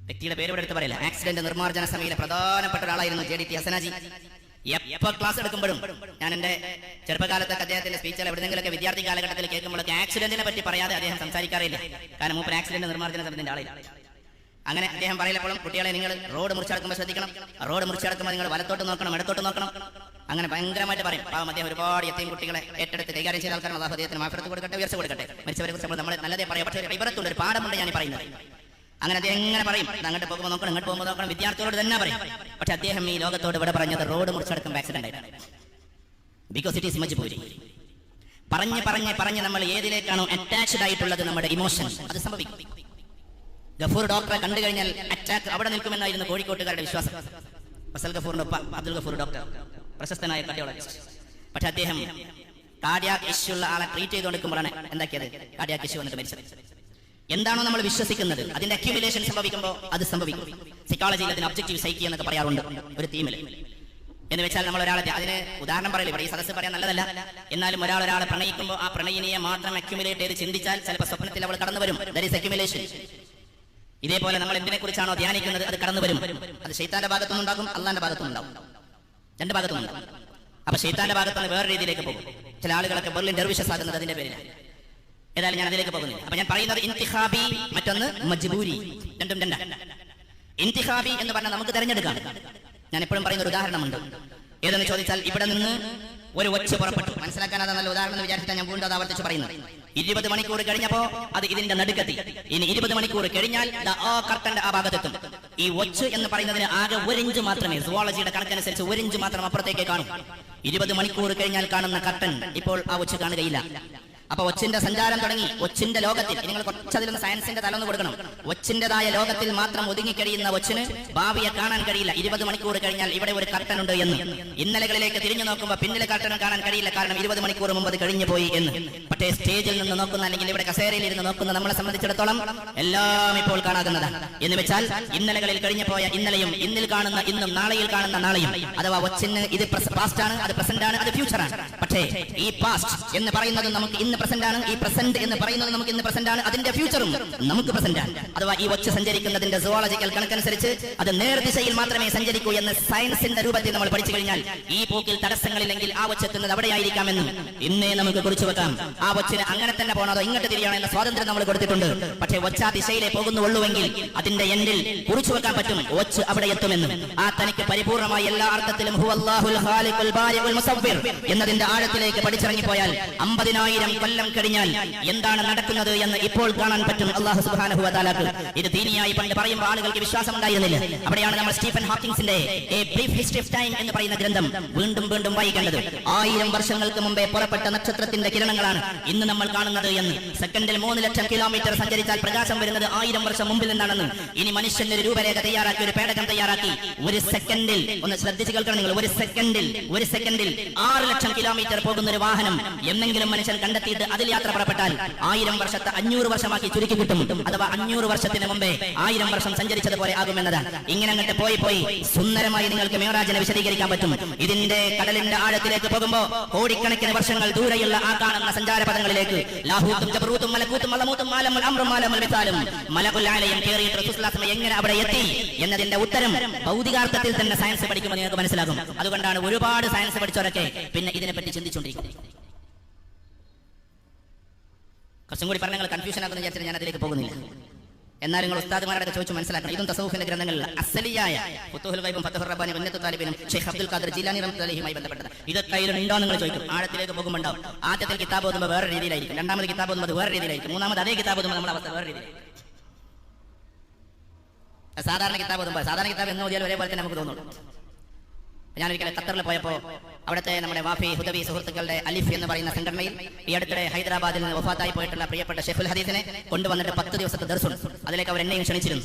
Speaker 1: വ്യക്തിയുടെ പേര് ഇവിടെ എടുത്ത് പറയില്ല. ആക്സിഡന്റ് നിർമ്മാർജന സമിതിയിലെ പ്രധാനപ്പെട്ട ഒരാളായിരുന്നു ജെ ഡി ടി ഹസനാജി എപ്പോ ക്ലാസ് എടുക്കുമ്പോഴും ഞാൻ എന്റെ ചെറുപ്പകാലത്തൊക്കെ അദ്ദേഹത്തിന്റെ സ്പീച്ചുകൾ എവിടെയെങ്കിലൊക്കെ വിദ്യാർത്ഥി കാലഘട്ടത്തിൽ കേൾക്കുമ്പോഴൊക്കെ ആക്സിഡന്റിനെ പറ്റി പറയാതെ അദ്ദേഹം സംസാരിക്കാറില്ല കാരണം മൂപ്പൻ ആക്സിഡന്റ് നിർമ്മാർജന സമിതിന്റെ ആളില്ല അങ്ങനെ അദ്ദേഹം പറയലപ്പോഴും കുട്ടികളെ നിങ്ങൾ റോഡ് മുറിച്ചടക്കുമ്പോൾ ശ്രദ്ധിക്കണം. റോഡ് മുറിച്ചടക്കുമ്പോൾ നിങ്ങൾ വലത്തോട്ട് നോക്കണം ഇടത്തോട്ട് നോക്കണം. അങ്ങനെ ഭയങ്കരമായിട്ട് പറയും. പാവം അദ്ദേഹം ഒരുപാട് എത്തിയും കുട്ടികളെ ഏറ്റെടുത്ത് കൈകാര്യം ചെയ്ത ആൾക്കാരുടെ അദ്ദേഹത്തിന് മാഫിറത്ത് കൊടുക്കട്ടെ ഉയർച്ച കൊടുക്കട്ടെ. മരിച്ചവരെ കുറിച്ച് നമ്മൾ നല്ലതേ പറയാം. പക്ഷേ ഒരു പാഠമുണ്ട് ഞാൻ പറയുന്നത്. അങ്ങനെ അദ്ദേഹം എങ്ങനെ പറയും. അങ്ങോട്ട് പോകുമ്പോൾ നോക്കണം ഇങ്ങോട്ട് പോകുമ്പോൾ നോക്കണം. വിദ്യാർത്ഥികളോട് തന്നെ പറയും. പക്ഷെ അദ്ദേഹം ഈ ലോകത്തോട് ഇവിടെ പറഞ്ഞത് റോഡ് മുറിച്ചടക്കം ആക്സിഡന്റ് ആയിട്ടാണ്. ബിക്കോസ് ഇറ്റ് ഈസ് മച്ച് മജ്ബൂരി പറഞ്ഞ് പറഞ്ഞ് പറഞ്ഞ് നമ്മൾ ഏതിലേക്കാണോ അറ്റാച്ച്ഡ് ആയിട്ടുള്ളത് നമ്മുടെ ഇമോഷൻ അത് സംഭവിക്കും. ഗഫൂർ ഡോക്ടറെ കണ്ടു കഴിഞ്ഞാൽ അറ്റാക്ക് അവിടെ നിൽക്കുമെന്നായിരുന്നു കോഴിക്കോട്ടുകാരുടെ വിശ്വാസം. ഫസൽ ഗഫൂറിന്റെ ഒപ്പ അബ്ദുൽ ഗഫൂർ ഡോക്ടർ പ്രശസ്തനായ കാർഡിയോളജിസ്റ്റ് പക്ഷെ അദ്ദേഹം കാർഡിയാക് ഇഷ്യൂ ഉള്ള ആളെ ട്രീറ്റ് ചെയ്തുകൊണ്ടിരിക്കുമ്പോഴാണ് എന്താക്കിയത്? കാർഡിയാക് ഇഷ്യൂ വന്നിട്ട് മരിച്ചത്. എന്താണോ നമ്മൾ വിശ്വസിക്കുന്നത്? അതിന്റെ അക്യുമുലേഷൻ സംഭവിക്കുമ്പോൾ അത് സംഭവിക്കും. സൈക്കോളജിയിൽ അതിന് ഒബ്ജക്റ്റീവ് സൈക്കി എന്നൊക്കെ പറയാറുണ്ട് ഒരു തീമിൽ എന്ന് വെച്ചാൽ നമ്മൾ ഒരാളെ അതിന് ഉദാഹരണം പറയില്ല? ഇവിടെ ഈ സദസ്സ് പറയാൻ നല്ലതല്ല. എന്നാലും ഒരാൾ ഒരാളെ പ്രണയിക്കുമ്പോൾ ആ പ്രണയിനിയെ മാത്രം അക്യുമുലേറ്റ് ചെയ്ത് ചിന്തിച്ചാൽ ചിലപ്പോൾ സ്വപ്നത്തിൽ അവൾ കടന്നു വരും. ദർ അക്യുമുലേഷൻ ഇതേപോലെ നമ്മൾ എന്തിനെ കുറിച്ചാണോ ധ്യാനിക്കുന്നത്? അത് കടന്നു വരും. അത് ശൈത്താന്റെ ഷെയ്ത്താന്റെ ഭാഗത്തുനിന്നുണ്ടാകും അള്ളാന്റെ ഭാഗത്തുനിന്നുണ്ടാകും രണ്ട് ഭാഗത്തുനിന്നുണ്ടാകും അപ്പൊ ശൈത്താന്റെ ഭാഗത്തുനിന്ന് വേറെ രീതിയിലേക്ക് പോകും. ചില ആളുകളൊക്കെ ബെർലിൻ ഡെർവിഷസ് ആകുന്നത് അതിന്റെ പേരിലാണ്. ഏതായാലും ഞാൻ അതിലേക്ക് പോകുന്നില്ല. അപ്പൊ ഞാൻ പറയുന്നത് ഇന്തിഹാബി മറ്റൊന്ന് മജ്ബൂരി. രണ്ടും രണ്ടാണ് ഇന്തിഹാബി എന്ന് പറഞ്ഞാൽ നമുക്ക് തിരഞ്ഞെടുക്കാം. ഞാൻ എപ്പോഴും പറയുന്ന ഒരു ഉദാഹരണമുണ്ട്. ഏതെന്ന് ചോദിച്ചാൽ ഇവിടെ നിന്ന് ഒരു ഒച്ച പുറപ്പെട്ടു. മനസ്സിലാക്കാൻ അത് നല്ല ഉദാഹരണം വിചാരിച്ചാൽ ഞാൻ വീണ്ടും അത് ആവർത്തിച്ച് പറയുന്നത്. ഇരുപത് മണിക്കൂർ കഴിഞ്ഞപ്പോ അത് ഇതിന്റെ നടുക്കത്തി. ഇനി ഇരുപത് മണിക്കൂർ കഴിഞ്ഞാൽ ആ കർട്ടന്റെ ആ ഭാഗത്തെത്തും. ഈ ഒച്ച് എന്ന് പറയുന്നതിന് ആകെ ഒരിഞ്ച് മാത്രമേ സുവോളജിയുടെ കണക്കനുസരിച്ച് ഒരിഞ്ച് മാത്രം അപ്പുറത്തേക്ക് കാണും. ഇരുപത് മണിക്കൂർ കഴിഞ്ഞാൽ കാണുന്ന കർട്ടൻ ഇപ്പോൾ ആ ഒച്ച് കാണുകയില്ല. അപ്പൊ ഒച്ചിന്റെ സഞ്ചാരം തുടങ്ങി. ഒച്ചിന്റെ ലോകത്തിൽ നിങ്ങൾ കുറച്ചതിലൊന്ന് സയൻസിന്റെ തലൊന്ന് കൊടുക്കണം. ഒച്ചിന്റേതായ ലോകത്തിൽ മാത്രം ഒതുങ്ങിക്കഴിയുന്ന ഒച്ചിന് ഭാവിയെ കാണാൻ കഴിയില്ല. ഇരുപത് മണിക്കൂർ കഴിഞ്ഞാൽ ഇവിടെ ഒരു കർട്ടൻ ഉണ്ട് എന്ന്. ഇന്നലകളിലേക്ക് തിരിഞ്ഞു നോക്കുമ്പോൾ പിന്നിലെ കർട്ടൻ കാണാൻ കഴിയില്ല. കാരണം ഇരുപത് മണിക്കൂർ മുമ്പ് അത് കഴിഞ്ഞു പോയി എന്ന്. പക്ഷേ സ്റ്റേജിൽ നിന്ന് നോക്കുന്ന അല്ലെങ്കിൽ ഇവിടെ കസേരയിൽ ഇരുന്ന് നോക്കുന്ന നമ്മളെ സംബന്ധിച്ചിടത്തോളം എല്ലാം ഇപ്പോൾ കാണാകുന്നതാണ് എന്ന് വെച്ചാൽ ഇന്നലകളിൽ കഴിഞ്ഞു പോയ ഇന്നലെയും ഇന്നിൽ കാണുന്ന ഇന്നും നാളെയിൽ കാണുന്ന നാളെയും അഥവാ ഒച്ചിന് ഇത് പാസ്റ്റ് ആണ് അത് പ്രസന്റ് ആണ് അത് ഫ്യൂച്ചർ ആണ്. പക്ഷേ ഈ പാസ്റ്റ് എന്ന് പറയുന്നത് നമുക്ക് ഇന്ന് പ്രസന്റ് ആണ്. ഈ പ്രസന്റ് എന്ന് പറയുന്നത് നമുക്ക് ഇന്ന് പ്രസന്റ് ആണ്. അതിന്റെ ഫ്യൂച്ചറും നമുക്ക് പ്രസന്റ് ആണ്. അഥവാ ഈ ഒച്ച സഞ്ചരിക്കുന്നതിന്റെ സുവോളജിക്കൽ കണക്കനുസരിച്ച് അത് നേർദിശയിൽ മാത്രമേ സഞ്ചരിക്കൂ എന്ന് സയൻസിന്റെ രൂപത്തിൽ നമ്മൾ പഠിച്ചു കഴിഞ്ഞാൽ ഈ പോക്കിൽ തടസ്സങ്ങളില്ലെങ്കിൽ ആ ഒച്ചെത്തുന്നത് അവിടെയായിരിക്കാമെന്നും ഇന്നേ നമുക്ക് കുറിച്ചു വെക്കാം. ആ ഒച്ചിന് അങ്ങനെ തന്നെ പോകണം ഇങ്ങോട്ട് തിരിയണം എന്ന സ്വാതന്ത്ര്യം നമ്മൾ കൊടുത്തിട്ടുണ്ട്. പക്ഷേ ഒച്ച ദിശയിലെ പോകുന്നുള്ളൂവെങ്കിൽ അതിന്റെ എൻഡിൽ കുറിച്ചു വെക്കാൻ പറ്റും. ഒച്ച് അവിടെ എത്തുമെന്നും. ആ തനിക്ക് പരിപൂർണമായി എല്ലാ അർത്ഥത്തിലും എന്നതിന്റെ ആഴത്തിലേക്ക് പഠിച്ചിറങ്ങിപ്പോയാൽ അമ്പതിനായിരം കൊല്ലം കഴിഞ്ഞാൽ എന്താണ് നടക്കുന്നത് എന്ന് ഇപ്പോൾ കാണാൻ പറ്റും. അള്ളാഹു സുബ്ഹാനഹു വതആലക്ക്. ഇത് ദീനിയായി പണ്ട് പറയുമ്പോൾ ആളുകൾക്ക് വിശ്വാസം ഉണ്ടായിരുന്നില്ല അവിടെയാണ് നമ്മൾ Stephen ഹാക്കിംഗ്സിന്റെ a brief history of time എന്ന് പറയുന്ന ഗ്രന്ഥം വീണ്ടും വീണ്ടും വായിക്കേണ്ടത്. ആയിരം വർഷങ്ങൾക്ക് മുമ്പേ പുറപ്പെട്ട നക്ഷത്രത്തിന്റെ കിരണങ്ങളാണ് ഇന്ന് നമ്മൾ കാണുന്നത് എന്ന്. സെക്കൻഡിൽ മൂന്ന് ലക്ഷം കിലോമീറ്റർ സഞ്ചരിച്ചാൽ പ്രകാശം വരുന്നത് ആയിരം വർഷം മുമ്പിൽ നിന്നാണെന്ന്. ഇനി മനുഷ്യന്റെ ഒരു രൂപരേഖ തയ്യാറാക്കി ഒരു പേടകം തയ്യാറാക്കി ഒരു സെക്കൻഡിൽ ഒന്ന് ശ്രദ്ധിച്ചു കേൾക്കണം നിങ്ങൾ. ഒരു സെക്കൻഡിൽ ഒരു സെക്കൻഡിൽ ആറ് ലക്ഷം കിലോമീറ്റർ പോകുന്ന ഒരു വാഹനം എന്നെങ്കിലും മനുഷ്യൻ കണ്ടെത്തിയിട്ട് അതിൽ യാത്ര പുറപ്പെട്ടാൽ ആയിരം വർഷത്തെ അഞ്ഞൂറ് വർഷമാക്കി ചുരുക്കി കിട്ടും. അഥവാ അഞ്ഞൂറ് വർഷത്തിന് മുമ്പേ ആയിരം വർഷം സഞ്ചരിച്ചതുപോലെ ആകുമെന്നതാണ് ഇങ്ങനെ അങ്ങോട്ട് പോയി പോയി സുന്ദരമായി നിങ്ങൾക്ക് മേറാജിനെ വിശദീകരിക്കാൻ പറ്റും. ഇതിന്റെ കടലിന്റെ ആഴത്തിലേക്ക് പോകുമ്പോ കോടിക്കണക്കിന് വർഷങ്ങൾ ദൂരെയുള്ള ആ കാണുന്ന സഞ്ചാര പദങ്ങളിലേക്ക് ലാഹൂത്തും മലമൂത്തും എങ്ങനെ അവിടെ എത്തി എന്നതിന്റെ ഉത്തരം ഭൗതികാർത്ഥത്തിൽ തന്നെ സയൻസ് പഠിക്കുമ്പോൾ നിങ്ങൾക്ക് മനസ്സിലാകും. അതുകൊണ്ടാണ് ഒരുപാട് സയൻസ് പഠിച്ചവരൊക്കെ പിന്നെ ഇതിനെപ്പറ്റി ചിന്തിച്ചുകൊണ്ടിരിക്കുന്നത്. കുറച്ചും കൂടി നിങ്ങൾ കൺഫ്യൂഷൻ ആകുന്ന വിചാരിച്ചിട്ട് ഞാൻ അതിലേക്ക് പോകുന്നില്ല. എന്നാൽ നിങ്ങൾ ഉസ്താദ്മാരുടെ ചോദിച്ചു മനസ്സിലാക്കണം. ഇതും തസൂഫിന്റെ ഗ്രന്ഥങ്ങളിൽ അസലിയായ ഫുത്തുഹുൽ ഗൈബും ഫതഹുർ റബ്ബാനി ഉന്നത്തു താലിബിനും ഷെയ്ഖ് അബ്ദുൽ ഖാദർ ജിലാനി റഹ്മത്തുള്ളാഹിയുമായി ബന്ധപ്പെട്ടത്. ഇതൊക്കെ ഇതിലുണ്ടോ നിങ്ങൾ ചോദിക്കും. ആഴത്തിലേക്ക് പോകുമ്പോൾ ഉണ്ടാവും ആദ്യത്തെ കിതാബ് ഓതുമ്പോൾ വേറെ രീതിയിലായിരിക്കും. രണ്ടാമത് കിതാബ് ഓതുമ്പോൾ വേറെ രീതിയിലായിരിക്കും. മൂന്നാമത് അതേ കിതാബ് ഓതുമ്പോൾ നമ്മുടെ അവസ്ഥ വേറെ രീതിയിലായിരിക്കും. സാധാരണ കിതാബ് ഓതുമ്പോൾ സാധാരണ കിതാബ് എന്ന് ഓതിയാൽ ഒരേപോലെ തന്നെ നമുക്ക് തോന്നുള്ളൂ ഞാൻ ഒരിക്കലും ഖത്തറിൽ പോയപ്പോൾ അവിടുത്തെ നമ്മുടെ വാഫി ഹുദവി സുഹൃത്തുക്കളുടെ അലിഫ് എന്ന് പറയുന്ന സംഘടനയിൽ ഈ അടുത്തിടെ ഹൈദരാബാദിൽ നിന്ന് വഫാത്തായി പോയിട്ടുള്ള പ്രിയപ്പെട്ട ഷെഫുൽ ഹദീസിനെ കൊണ്ടുവന്നിട്ട് പത്ത് ദിവസത്തെ ദർസുണ്ട് അതിലേക്ക് അവർ എന്നെയും ക്ഷണിച്ചിരുന്നു.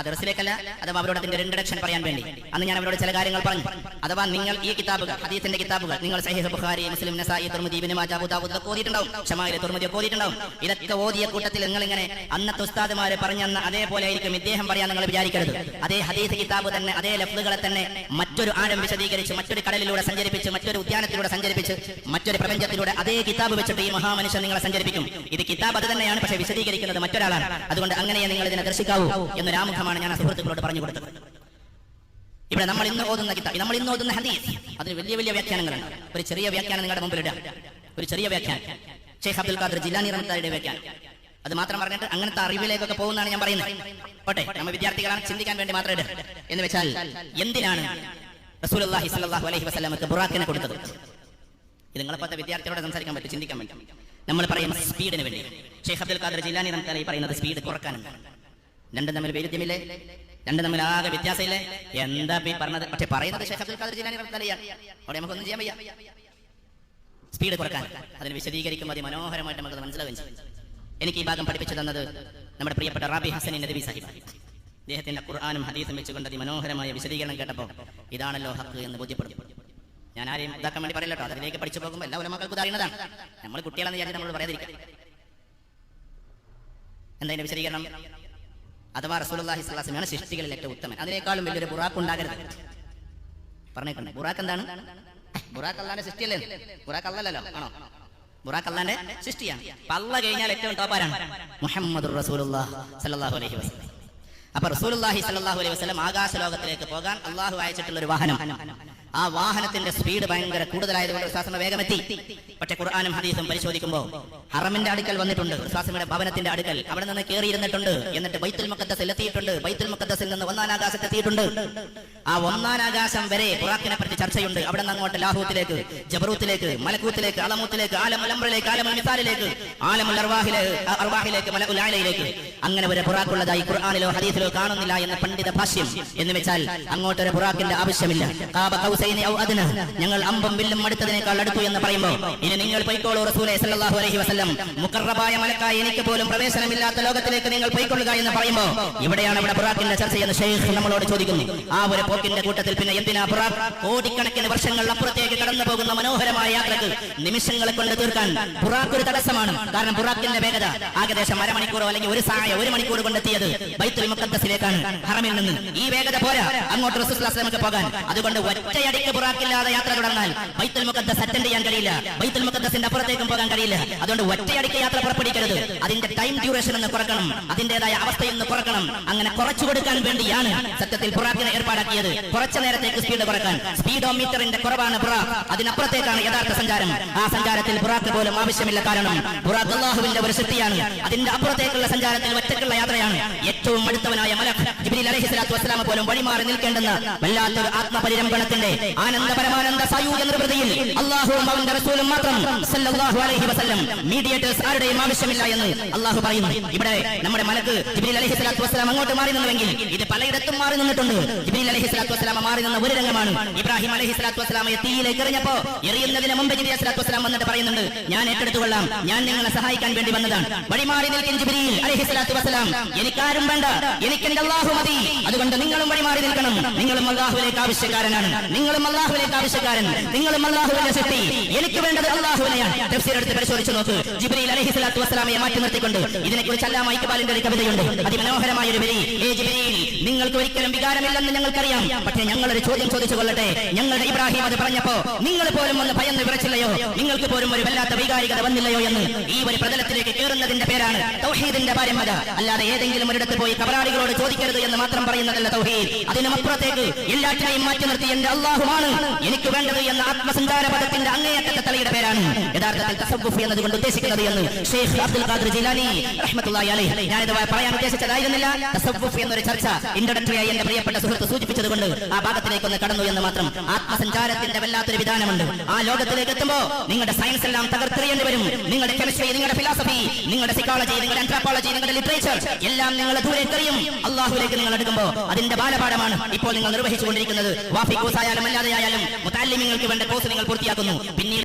Speaker 1: ദർസിലേക്കല്ല അഥവാ അവരോട് അതിന്റെ ഒരു ഇൻട്രഡക്ഷൻ പറയാൻ വേണ്ടി. അന്ന് ഞാൻ അവരോട് ചില കാര്യങ്ങൾ പറഞ്ഞു. അഥവാ നിങ്ങൾ ഈ കിതാബുകൾ ഹദീസിന്റെ കിതാബുകൾ നിങ്ങൾ Sahih Bukhari Muslim Nasai Tirmidhi Ibn Majah Abu Dawood ഒക്കെ ഓതിയിട്ടുണ്ടാവും. ഷമായിലെ തുർമുദി ഒക്കെ ഇതൊക്കെ ഓതിയ കൂട്ടത്തിൽ നിങ്ങൾ ഇങ്ങനെ അന്നത്തെ ഉസ്താദുമാരെ പറഞ്ഞെന്ന അതേപോലെ ആയിരിക്കും ഇദ്ദേഹം പറയാൻ നിങ്ങൾ വിചാരിക്കരുത്. അതേ ഹദീസ് കിതാബ് തന്നെ അതേ ലഫ്ലുകളെ തന്നെ മറ്റൊരു ആഴം വിശദീകരിച്ച് മറ്റൊരു കടലിലൂടെ സഞ്ചരിപ്പിച്ച് മറ്റൊരു ഉദ്യാനത്തിലൂടെ സഞ്ചരിപ്പിച്ച് മറ്റൊരു പ്രപഞ്ചത്തിലൂടെ അതേ കിതാബ് വെച്ചിട്ട് ഈ മഹാമനുഷ്യൻ നിങ്ങളെ സഞ്ചരിപ്പിക്കും. ഇത് കിതാബ് അത് തന്നെയാണ് പക്ഷേ വിശദീകരിക്കുന്നത് മറ്റൊരാളാണ്. അതുകൊണ്ട് അങ്ങനെയാണ് നിങ്ങൾ ഇതിനെ ദർശിക്കാവൂ എന്നൊരു ആമുഖമാണ് ഞാൻ സുഹൃത്തുക്കളോട് പറഞ്ഞു കൊടുത്തത്. ഇവിടെ നമ്മൾ ഇന്ന് ഓതുന്ന കിതാബ് നമ്മൾ ഇന്ന് ഓതുന്ന ഹദീസ് അതിന് വലിയ വലിയ വ്യാഖ്യാനങ്ങളുണ്ട്. ഒരു ചെറിയ വ്യാഖ്യാനം നിങ്ങളുടെ മുമ്പിൽ ഇടാം ഒരു ചെറിയ വ്യാഖ്യാനം. ഷെയ്ഖ് അബ്ദുൽ ഖാദർ ജില്ലാനി റഹ്മത്താരുടെ വ്യാഖ്യാനം. അത് മാത്രം പറഞ്ഞിട്ട് അങ്ങനത്തെ അറിവിലേക്കൊക്കെ പോകുന്നതാണ് ഞാൻ പറയുന്നത്. പോട്ടെ നമ്മൾ വിദ്യാർത്ഥികളാണ് ചിന്തിക്കാൻ വേണ്ടി മാത്രം ഇട എന്ന് വെച്ചാൽ എന്തിനാണ് റസൂലുള്ളാഹി സ്വല്ലല്ലാഹു അലൈഹി വസല്ലമക്ക് ബുറാക്കിനെ കൊടുത്തത്? ഇത് നിങ്ങളെപ്പോഴത്തെ വിദ്യാർത്ഥികളോട് സംസാരിക്കാൻ പറ്റും ചിന്തിക്കാൻ വേണ്ടി നമ്മൾ പറയുന്ന സ്പീഡിന് വേണ്ടി. ഷെയ്ഖ് അബ്ദുൽ ഖാദർ ജില്ലാനി റഹ്മത്താലി പറയുന്നത് സ്പീഡ് കുറക്കാനാണ് രണ്ടും തമ്മിൽ വൈരുദ്ധ്യമില്ലേ? രണ്ടും തമ്മിൽ ആകെ വ്യത്യാസമില്ലേ? എന്താ ഈ പറഞ്ഞത്? പക്ഷെ പറയുന്നത് അബ്ദുൽ ജിലാനി അവിടെ നമുക്കൊന്നും ചെയ്യാൻ വയ്യ. സ്പീഡ് കുറയ്ക്കാൻ. അതിന് വിശദീകരിക്കുമ്പോൾ അതിമനോഹരമായിട്ട് നമുക്ക് മനസ്സിലാവുകയും എനിക്ക് ഈ ഭാഗം പഠിപ്പിച്ചു തന്നത് നമ്മുടെ പ്രിയപ്പെട്ട റാബി ഹസനി നബി സാഹിബ് അദ്ദേഹത്തിന്റെ ഖുർആാനും ഹദീസും വെച്ചുകൊണ്ട് അതിമനോഹരമായ വിശദീകരണം കേട്ടപ്പോൾ ഇതാണല്ലോ ഹക്ക് എന്ന് ബോധ്യപ്പെടും. ഞാൻ ആരെയും ഇതാക്കാൻ വേണ്ടി പറയില്ല അതിലേക്ക് പഠിച്ചു പോകുമ്പോൾ എല്ലാ ഉലമാക്കൾക്കും അറിയുന്നതാണ്. നമ്മൾ കുട്ടികളെന്ന് വിചാരിച്ച് നമ്മൾ പറയാതിരിക്കാം എന്തായാലും വിശദീകരണം? അഥവാ അലൈഹി വസല്ലം സൃഷ്ടികളിൽ ഏറ്റവും ഉത്തമൻ. അതിനേക്കാളും വലിയൊരു ബുറാക്ക് ഉണ്ടാകരുത്. പറഞ്ഞേക്കണ്ടേ ബുറാക്ക് എന്താണ്? ബുറാക്ക് അല്ലാന്റെ സൃഷ്ടിയല്ലേ? ബുറാക്ക് അല്ലല്ലോ ആണോ? ബുറാക്ക് അല്ലാന്റെ സൃഷ്ടിയാണ്. പള്ള കഴിഞ്ഞാൽ ഏറ്റവും ടോപ്പാരാണ് മുഹമ്മദ് സ്വല്ലല്ലാഹു അലൈഹി വസല്ലം. അപ്പൊ സ്വല്ലല്ലാഹു അലൈഹി വസല്ലം ആകാശ ലോകത്തിലേക്ക് പോകാൻ അള്ളാഹു അയച്ചിട്ടുള്ള ഒരു വാഹനം. ആ വാഹനത്തിന്റെ സ്പീഡ് ഭയങ്കര കൂടുതലായതുകൊണ്ട് വിശ്വാസം വേഗമെത്തി. പക്ഷെ ഖുർആാനും ഹദീസും പരിശോധിക്കുമ്പോൾ ഹറമിന്റെ അടുക്കൽ വന്നിട്ടുണ്ട്. ഉസ്താസിന്റെ ഭവനത്തിന്റെ അടുക്കൽ. അവിടെ നിന്ന് കയറിയിരുന്നിട്ടുണ്ട് എന്നിട്ട് ബൈത്തുൽ മുക്കത്തസിൽ എത്തിയിട്ടുണ്ട്. ബൈത്തുൽ മുക്കത്തസിൽ നിന്ന് ഒന്നാം ആകാശത്ത് എത്തിയിട്ടുണ്ട്. ആ ഒന്നാം ആകാശം വരെ ഖുറാഖിനെ പറ്റി ചർച്ചയുണ്ട്. അവിടെ നിന്ന് അങ്ങോട്ട് ലാഹൂത്തിലേക്ക് ജബറൂത്തിലേക്ക് മലക്കൂത്തിലേക്ക് അലമൂത്തിലേക്ക് ആലമുൽ അംറിലേക്ക് ആലമുൽ മിസാലിലേക്ക് ആലമുൽ അർവാഹിലേക്ക് മലകുൽ ആലയിലേക്ക്. അങ്ങനെ ഒരു ഖുറാക്കുള്ളതായി ഖുർആാനിലോ ഹദീസിലോ കാണുന്നില്ല എന്ന പണ്ഡിത ഭാഷ്യം. എന്ന് വെച്ചാൽ അങ്ങോട്ട് ഒരു ബുറാക്കിന്റെ ആവശ്യമില്ല ഞങ്ങൾ അമ്പം വില്ലും അടുത്തതിനേക്കാൾ അടുത്തു എന്ന് പറയുമ്പോൾ ഇനി നിങ്ങൾ പൊയ്ക്കോളൂ റസൂലെ സല്ലാഹു അലഹി വസ്ലം മുക്കറബായ മലക്കായി എനിക്ക് പോലും പ്രവേശനമില്ലാത്ത ലോകത്തിലേക്ക് നിങ്ങൾ പൊയ്ക്കൊള്ളുക എന്ന് പറയുമ്പോൾ ഇവിടെയാണ് ഇവിടെ ബുറാക്കിന്റെ ചർച്ച ചെയ്യുന്ന ഷെയ്ഖ് നമ്മളോട് ചോദിക്കുന്നു. ആ ഒരു പോക്കിന്റെ കൂട്ടത്തിൽ പിന്നെ എന്തിനാ ബുറാഖ്? കോടിക്കണക്കിന് വർഷങ്ങൾ അപ്പുറത്തേക്ക് കടന്നു പോകുന്ന മനോഹരമായ യാത്രയ്ക്ക് നിമിഷങ്ങളെ കൊണ്ട് തീർക്കാൻ ബുറാഖ് ഒരു തടസ്സമാണ്. കാരണം ബുറാക്കിന്റെ വേഗത ഏകദേശം അരമണിക്കൂറോ അല്ലെങ്കിൽ ഒരു സായ ഒരു മണിക്കൂർ കൊണ്ടെത്തിയത് ബൈത്തുൽ മുക്കത്തസിലേക്കാണ് ഹറമിൽ നിന്ന്. ഈ വേഗത പോരാ. അങ്ങോട്ട് റസൂസ് പോകാൻ. അതുകൊണ്ട് ഒറ്റയടിക്ക് പുറാക്കില്ലാതെ യാത്ര തുടർന്നാൽ ബൈത്തുൽ മുഖദ്ദസ് അറ്റൻഡ് ചെയ്യാൻ കഴിയില്ല. ബൈത്തുൽ മുഖദ്ദസിന്റെ അപ്പുറത്തേക്കും പോകാൻ കഴിയില്ല. അതുകൊണ്ട് ഒറ്റയടിക്ക് യാത്ര പുറപ്പെടുക്കരുത് അതിന്റെ ടൈം ഡ്യൂറേഷൻ എന്ന് കുറക്കണം. അതിന്റേതായ അവസ്ഥയൊന്ന് കുറക്കണം. അങ്ങനെ കുറച്ചു കൊടുക്കാൻ വേണ്ടിയാണ് സത്യത്തിൽ പുറാക്കിനെ ഏർപ്പാട് ഏർപ്പാടാക്കിയത്. കുറച്ചു നേരത്തേക്ക് സ്പീഡ് കുറയ്ക്കാൻ. സ്പീഡോമീറ്ററിന്റെ കുറവാണ് ബുറാഖ് അതിനപ്പുറത്തേക്കാണ് യഥാർത്ഥ സഞ്ചാരം. ആ സഞ്ചാരത്തിൽ പുറാക്ക് പോലും ആവശ്യമില്ല. കാരണം ബുറാഖ് അള്ളാഹുവിന്റെ ഒരു ശക്തിയാണ് അതിന്റെ അപ്പുറത്തേക്കുള്ള സഞ്ചാരത്തിൽ ഒറ്റക്കുള്ള യാത്രയാണ്. ഏറ്റവും അടുത്തവനായ മലക് ജിബ്രീൽ അലഹിസ്ലാത്തു വസ്സലാമ പോലും വഴിമാറി നിൽക്കേണ്ടെന്ന് വല്ലാത്തൊരു ആത്മപരിരംഭണത്തിന്റെ ആനന്ദ പരമാനന്ദ സായൂജ നിർവൃതിയിൽ അള്ളാഹുവും അവന്റെ റസൂലും മാത്രം സല്ലല്ലാഹു അലൈഹി വസല്ലം മീഡിയേറ്റേഴ്സ് ആരുടെയും ആവശ്യമില്ല എന്ന് അള്ളാഹു പറയുന്നു. ഇവിടെ നമ്മുടെ മലക്ക് ജിബ്രീൽ അലഹിസ്ലാത്തു വസ്സലാം അങ്ങോട്ട് മാറി നിന്നുവെങ്കിൽ ഇത് പലയിടത്തും മാറി നിന്നിട്ടുണ്ട്. ജിബ്രീൽ അലഹിസ്ലാത്തു വസ്സലാം മാറി നിന്ന ഒരു രംഗമാണ് ഇബ്രാഹിം അലഹി സ്വലാത്തു വസ്സലാമയെ തീയിലേക്ക് എറിഞ്ഞപ്പോ എറിയുന്നതിന് മുമ്പ് ജിബ്രീൽ സ്വലാത്തു വസ്സലാം വന്നിട്ട് പറയുന്നുണ്ട് ഞാൻ ഏറ്റെടുത്തുകൊള്ളാം. ഞാൻ നിങ്ങളെ സഹായിക്കാൻ വേണ്ടി വന്നതാണ്. വഴിമാറി നിൽക്കും ജിബ്രീൽ അലഹി സ്വലാത്തു വസ്സലാം എനിക്കാരും വേണ്ട. എനിക്ക് എന്റെ അള്ളാഹു മതി. അതുകൊണ്ട് നിങ്ങളും വഴിമാറി നിൽക്കണം. നിങ്ങളും അള്ളാഹുവിലേക്ക് ആവശ്യക്കാരനാണ്. നിങ്ങളും അള്ളാഹുവിലേക്ക് ആവശ്യക്കാരൻ. നിങ്ങളും അള്ളാഹുവിന്റെ ശക്തി എനിക്ക് വേണ്ടത് അള്ളാഹുവിനെയാണ്. തഫ്സീർ എടുത്ത് പരിശോധിച്ചു നോക്ക്. ജിബ്രീൽ അലഹി സ്വലാത്തു വസ്സലാമയെ മാറ്റി നിർത്തിക്കൊണ്ട് ഇതിനെക്കുറിച്ച് അല്ലാമ ഒരു കവിതയുണ്ട്. അതിമനോഹരമായ ഒരു വരി. ഏ ജിബ്രീൽ നിങ്ങൾക്ക് ഒരിക്കലും വികാരമില്ലെന്ന് ഞങ്ങൾക്കറിയാം. പക്ഷേ ഞങ്ങളൊരു ചോദ്യം ചോദിച്ചു കൊള്ളട്ടെ ഞങ്ങളുടെ ഇബ്രാഹിം അത് പറഞ്ഞപ്പോ നിങ്ങൾ പോലും ഒന്ന് ഭയന്ന് വിറച്ചില്ലയോ? നിങ്ങൾക്ക് പോലും ഒരു വല്ലാത്ത വൈകാരികത വന്നില്ലയോ എന്ന് ഈ ഒരു പ്രതലത്തിലേക്ക് കയറുന്നതിന്റെ പേരാണ് തൗഹീദിന്റെ പാരമ്പര. അല്ലാതെ ഏതെങ്കിലും ഒരിടത്ത് പോയി കബറാളികളോട് ചോദിക്കരുത് എന്ന് മാത്രം പറയുന്നതല്ല തൗഹീദ്. അതിനുമപ്പുറത്തേക്ക് എല്ലാറ്റിനെയും മാറ്റി നിർത്തി എന്റെ അള്ളാഹുമാണ് എനിക്ക് വേണ്ടത് എന്ന ആത്മസഞ്ചാര പദത്തിന്റെ അങ്ങേയറ്റത്തെ തലയുടെ പേരാണ്. യഥാർത്ഥത്തിൽ തസവ്വുഫ് എന്നതുകൊണ്ട് ഉദ്ദേശിക്കുന്നത് എന്ന് ഷെയ്ഖ് അബ്ദുൽ ഖാദർ ജിലാനി റഹ്മത്തുള്ളാഹി അലൈഹി. ഞാനിത് പറയാൻ ഉദ്ദേശിച്ചതായിരുന്നില്ല. തസവ്വുഫ് എന്നൊരു ചർച്ച ഇൻട്രഡക്ടറി ആയി എന്റെ പ്രിയപ്പെട്ട സുഹൃത്ത് സൂചിപ്പിച്ചതുകൊണ്ട് ആ ഭാഗത്തിലേക്ക് ഒന്ന് കടന്നു എന്ന് മാത്രം ആത്മസഞ്ചാരത്തിന്റെ വല്ലാത്തൊരു വിധാനമുണ്ട്. ആ ലോകത്തിലേക്ക് എത്തുമ്പോ നിങ്ങളുടെ സയൻസ് എല്ലാം തകർത്തെറിയേണ്ടി വരും. നിങ്ങളുടെ കെമിസ്ട്രി നിങ്ങളുടെ ഫിലോസഫി നിങ്ങളുടെ സൈക്കോളജി നിങ്ങളുടെ ആന്ത്രോപോളജി നിങ്ങളുടെ ലിറ്ററേച്ചർ എല്ലാം നിങ്ങൾ ദൂരെ എറിയും അള്ളാഹുലേക്ക് നിങ്ങൾ എടുക്കുമ്പോൾ അതിന്റെ ബാലപാഠമാണ് ഇപ്പോൾ നിങ്ങൾ നിർവഹിച്ചുകൊണ്ടിരിക്കുന്നത്. വാഫി കോഴ്സ് ആയാലും അല്ലാതെ ആയാലും മുത്താലിമിങ്ങൾക്ക് വേണ്ട കോഴ്സ് നിങ്ങൾ പൂർത്തിയാക്കുന്നു. പിന്നീട്